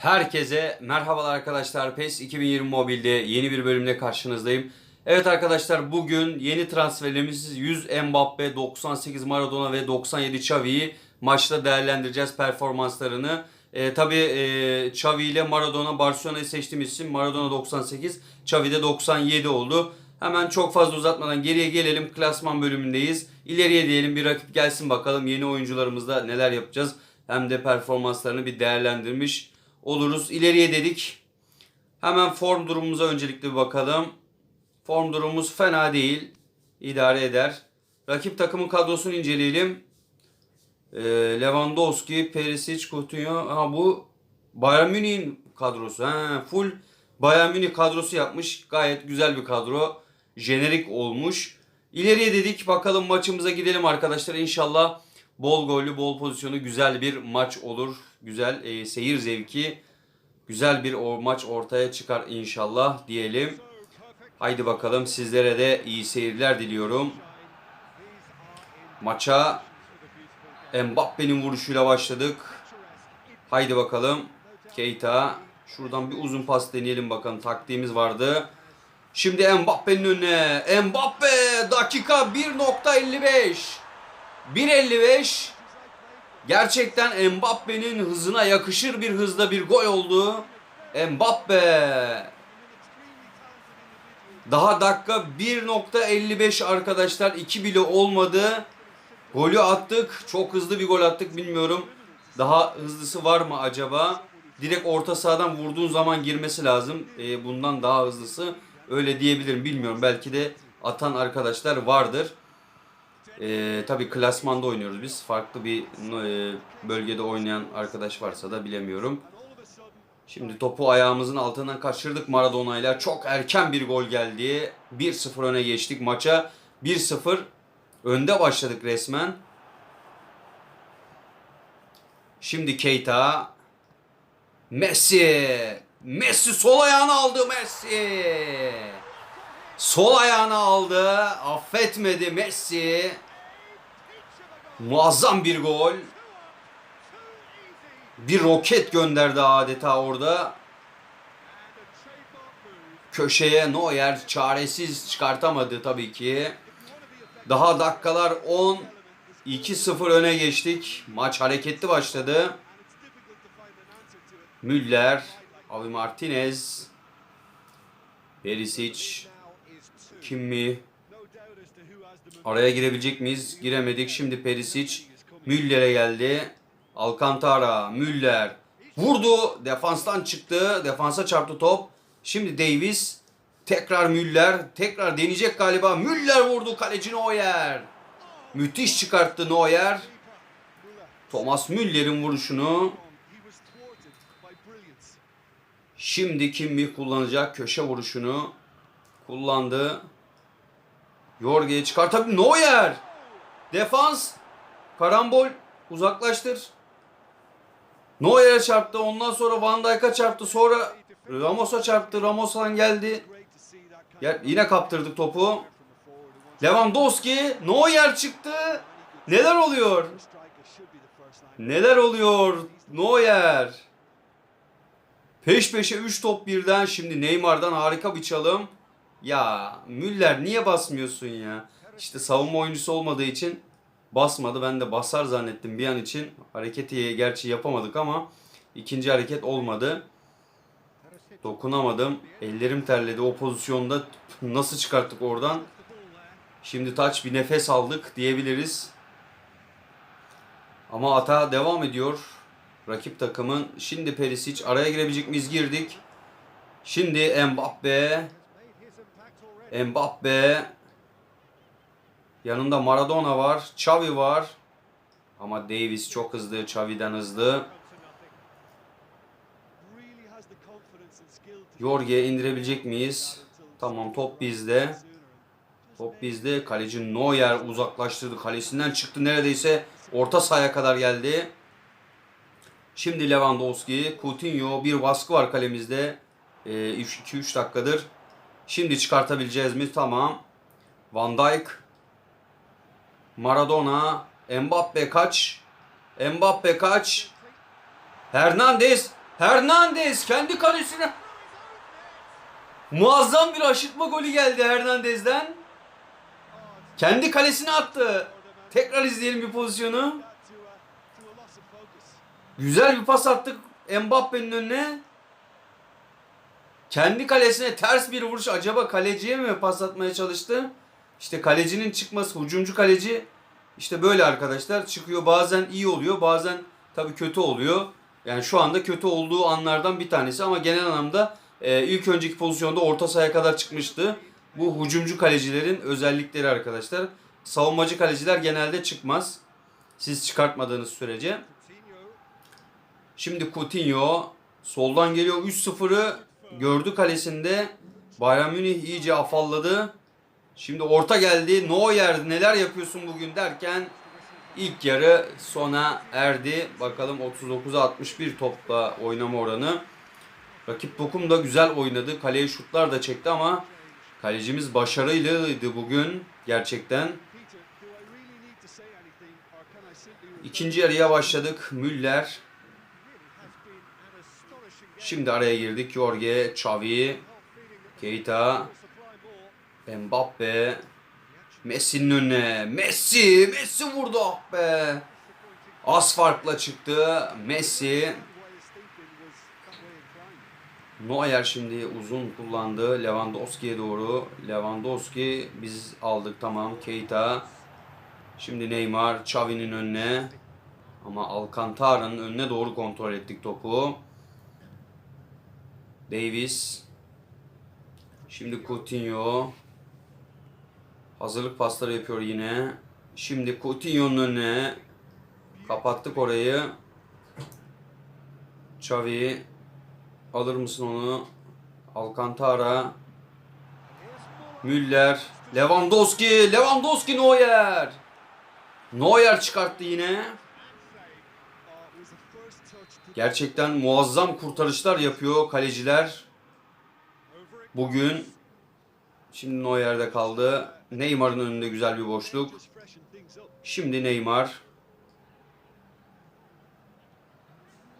Herkese merhabalar arkadaşlar. PES 2020 Mobil'de yeni bir bölümle karşınızdayım. Evet arkadaşlar bugün yeni transferlerimiz 100 Mbappe, 98 Maradona ve 97 Xavi'yi maçta değerlendireceğiz performanslarını. E, Tabi e, Xavi ile Maradona Barcelona'yı seçtiğimiz için Maradona 98, Xavi de 97 oldu. Hemen çok fazla uzatmadan geriye gelelim. Klasman bölümündeyiz. İleriye diyelim bir rakip gelsin bakalım yeni oyuncularımızda neler yapacağız. Hem de performanslarını bir değerlendirmiş oluruz. İleriye dedik. Hemen form durumumuza öncelikle bir bakalım. Form durumumuz fena değil. İdare eder. Rakip takımın kadrosunu inceleyelim. Ee, Lewandowski, Perisic, Coutinho. Ha bu Bayern Münih'in kadrosu. Ha, full Bayern Münih kadrosu yapmış. Gayet güzel bir kadro. Jenerik olmuş. İleriye dedik. Bakalım maçımıza gidelim arkadaşlar. İnşallah bol gollü, bol pozisyonu güzel bir maç olur. Güzel e, seyir zevki. Güzel bir o maç ortaya çıkar inşallah diyelim. Haydi bakalım sizlere de iyi seyirler diliyorum. Maça Mbappe'nin vuruşuyla başladık. Haydi bakalım. Keita. Şuradan bir uzun pas deneyelim bakalım. Taktiğimiz vardı. Şimdi Mbappe'nin önüne. Mbappe dakika 1.55. 1.55. Gerçekten Mbappe'nin hızına yakışır bir hızda bir gol oldu. Mbappe. Daha dakika 1.55 arkadaşlar. 2 bile olmadı. Golü attık. Çok hızlı bir gol attık bilmiyorum. Daha hızlısı var mı acaba? Direkt orta sahadan vurduğun zaman girmesi lazım. Ee, bundan daha hızlısı. Öyle diyebilirim bilmiyorum. Belki de atan arkadaşlar vardır. Ee, tabii klasmanda oynuyoruz biz. Farklı bir e, bölgede oynayan arkadaş varsa da bilemiyorum. Şimdi topu ayağımızın altından kaçırdık Maradona ile. Çok erken bir gol geldi. 1-0 öne geçtik maça. 1-0 önde başladık resmen. Şimdi Keita. Messi. Messi sol ayağını aldı Messi. Sol ayağını aldı. Affetmedi Messi. Muazzam bir gol. Bir roket gönderdi adeta orada. Köşeye Neuer çaresiz çıkartamadı tabii ki. Daha dakikalar 10. 2-0 öne geçtik. Maç hareketli başladı. Müller, Avi Martinez, Perisic, Kimmi. Araya girebilecek miyiz? Giremedik. Şimdi Perisic Müller'e geldi. Alcantara, Müller vurdu. Defanstan çıktı. Defansa çarptı top. Şimdi Davis tekrar Müller. Tekrar deneyecek galiba. Müller vurdu. Kaleci Neuer. Müthiş çıkarttı Neuer. Thomas Müller'in vuruşunu Şimdi Kimmi kullanacak köşe vuruşunu kullandı. Jorge'yi çıkartabilir. Neuer! Defans. Karambol. Uzaklaştır. Neuer'e çarptı. Ondan sonra Van Dijk'a çarptı. Sonra Ramos'a çarptı. Ramos'tan geldi. Ya, yine kaptırdık topu. Lewandowski. Neuer çıktı. Neler oluyor? Neler oluyor? Neuer. Peş peşe 3 top birden. Şimdi Neymar'dan harika bir çalım. Ya Müller niye basmıyorsun ya? İşte savunma oyuncusu olmadığı için basmadı. Ben de basar zannettim bir an için. Hareketi gerçi yapamadık ama ikinci hareket olmadı. Dokunamadım. Ellerim terledi o pozisyonda. Nasıl çıkarttık oradan? Şimdi taç bir nefes aldık diyebiliriz. Ama ata devam ediyor. Rakip takımın. Şimdi Perisic araya girebilecek miyiz? Girdik. Şimdi Mbappe. Mbappe. Yanında Maradona var. Xavi var. Ama Davis çok hızlı. Xavi'den hızlı. Jorge'ye indirebilecek miyiz? Tamam top bizde. Top bizde. Kaleci Neuer uzaklaştırdı. Kalesinden çıktı neredeyse. Orta sahaya kadar geldi. Şimdi Lewandowski, Coutinho bir baskı var kalemizde. 2-3 dakikadır. Şimdi çıkartabileceğiz mi? Tamam. Van Dijk. Maradona. Mbappe kaç. Mbappe kaç. Hernandez. Hernandez kendi kalesine. Muazzam bir aşırtma golü geldi Hernandez'den. Kendi kalesine attı. Tekrar izleyelim bir pozisyonu. Güzel bir pas attık Mbappe'nin önüne. Kendi kalesine ters bir vuruş. Acaba kaleciye mi pas atmaya çalıştı? İşte kalecinin çıkması, hücumcu kaleci işte böyle arkadaşlar çıkıyor. Bazen iyi oluyor, bazen tabii kötü oluyor. Yani şu anda kötü olduğu anlardan bir tanesi ama genel anlamda e, ilk önceki pozisyonda orta sahaya kadar çıkmıştı. Bu hücumcu kalecilerin özellikleri arkadaşlar. Savunmacı kaleciler genelde çıkmaz. Siz çıkartmadığınız sürece. Şimdi Coutinho soldan geliyor 3-0'ı gördü kalesinde. Bayern Münih iyice afalladı. Şimdi orta geldi. Neuer neler yapıyorsun bugün derken ilk yarı sona erdi. Bakalım 39'a 61 topla oynama oranı. Rakip Dokum da güzel oynadı. Kaleye şutlar da çekti ama kalecimiz başarılıydı bugün gerçekten. İkinci yarıya başladık. Müller. Şimdi araya girdik. Jorge, Xavi, Keita, Mbappe, Messi'nin önüne. Messi, Messi vurdu ah be. Az farkla çıktı. Messi. Neuer şimdi uzun kullandı. Lewandowski'ye doğru. Lewandowski biz aldık tamam. Keita. Şimdi Neymar Xavi'nin önüne. Ama Alcantara'nın önüne doğru kontrol ettik topu. Davis. Şimdi Coutinho. Hazırlık pasları yapıyor yine. Şimdi Coutinho'nun önüne. Kapattık orayı. Xavi. Alır mısın onu? Alcantara. Müller. Lewandowski. Lewandowski Neuer. Neuer çıkarttı yine. Gerçekten muazzam kurtarışlar yapıyor kaleciler. Bugün şimdi Neuer'de kaldı. Neymar'ın önünde güzel bir boşluk. Şimdi Neymar.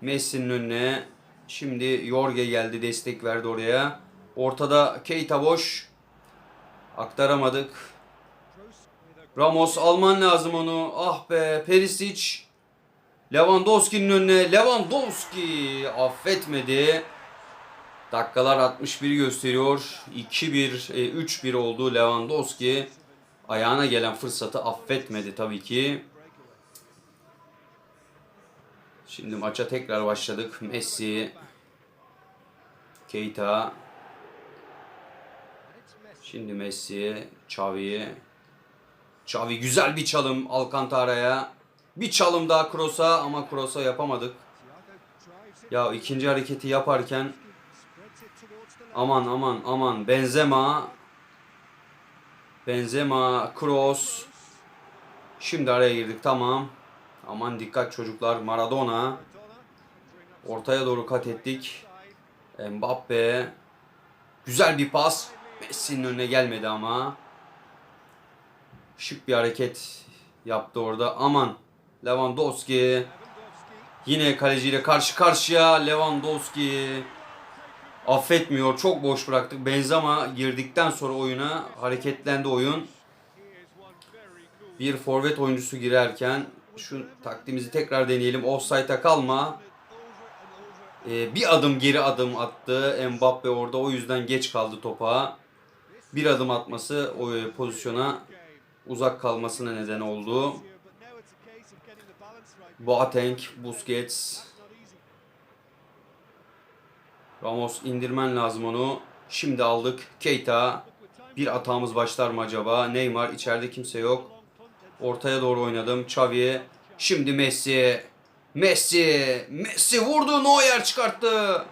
Messi'nin önüne. Şimdi Jorge geldi destek verdi oraya. Ortada Keita boş. Aktaramadık. Ramos alman lazım onu. Ah be Perisic. Lewandowski'nin önüne. Lewandowski affetmedi. Dakikalar 61 gösteriyor. 2-1, e, 3-1 oldu Lewandowski. Ayağına gelen fırsatı affetmedi tabii ki. Şimdi maça tekrar başladık. Messi, Keita, şimdi Messi, Xavi. Xavi güzel bir çalım Alcantara'ya. Bir çalım daha Kroos'a ama Kroos'a yapamadık. Ya ikinci hareketi yaparken aman aman aman Benzema Benzema, Kroos. Şimdi araya girdik tamam. Aman dikkat çocuklar. Maradona. Ortaya doğru kat ettik. Mbappe. Güzel bir pas. Messi'nin önüne gelmedi ama. Şık bir hareket yaptı orada. Aman. Lewandowski. Yine kaleciyle karşı karşıya. Lewandowski. Affetmiyor. Çok boş bıraktık. Benzema girdikten sonra oyuna hareketlendi oyun. Bir forvet oyuncusu girerken şu taktiğimizi tekrar deneyelim. Offside'a kalma. Ee, bir adım geri adım attı Mbappe orada. O yüzden geç kaldı topa. Bir adım atması o e, pozisyona uzak kalmasına neden oldu. Boateng, Busquets. Ramos indirmen lazım onu. Şimdi aldık. Keita. Bir atağımız başlar mı acaba? Neymar içeride kimse yok. Ortaya doğru oynadım. Xavi. Şimdi Messi. Messi. Messi vurdu. Neuer çıkarttı.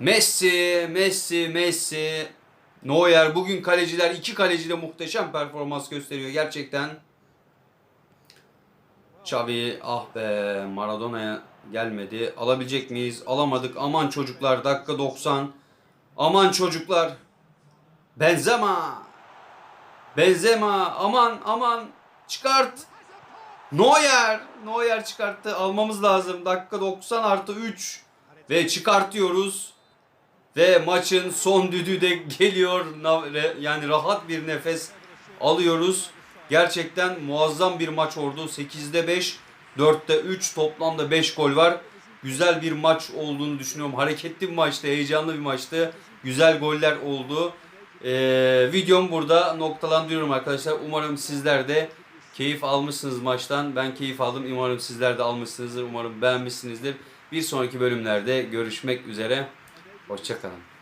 Messi. Messi. Messi. Neuer. Bugün kaleciler iki kaleci de muhteşem performans gösteriyor gerçekten. Xavi ah be Maradona'ya gelmedi. Alabilecek miyiz? Alamadık. Aman çocuklar dakika 90. Aman çocuklar. Benzema. Benzema aman aman çıkart. Neuer. Neuer çıkarttı. Almamız lazım. Dakika 90 artı 3. Ve çıkartıyoruz. Ve maçın son düdüğü de geliyor. Yani rahat bir nefes alıyoruz. Gerçekten muazzam bir maç oldu. 8'de 5, 4'te 3 toplamda 5 gol var. Güzel bir maç olduğunu düşünüyorum. Hareketli bir maçtı, heyecanlı bir maçtı. Güzel goller oldu. Ee, videom burada noktalandırıyorum arkadaşlar. Umarım sizler de keyif almışsınız maçtan. Ben keyif aldım. Umarım sizler de almışsınızdır. Umarım beğenmişsinizdir. Bir sonraki bölümlerde görüşmek üzere. Hoşçakalın.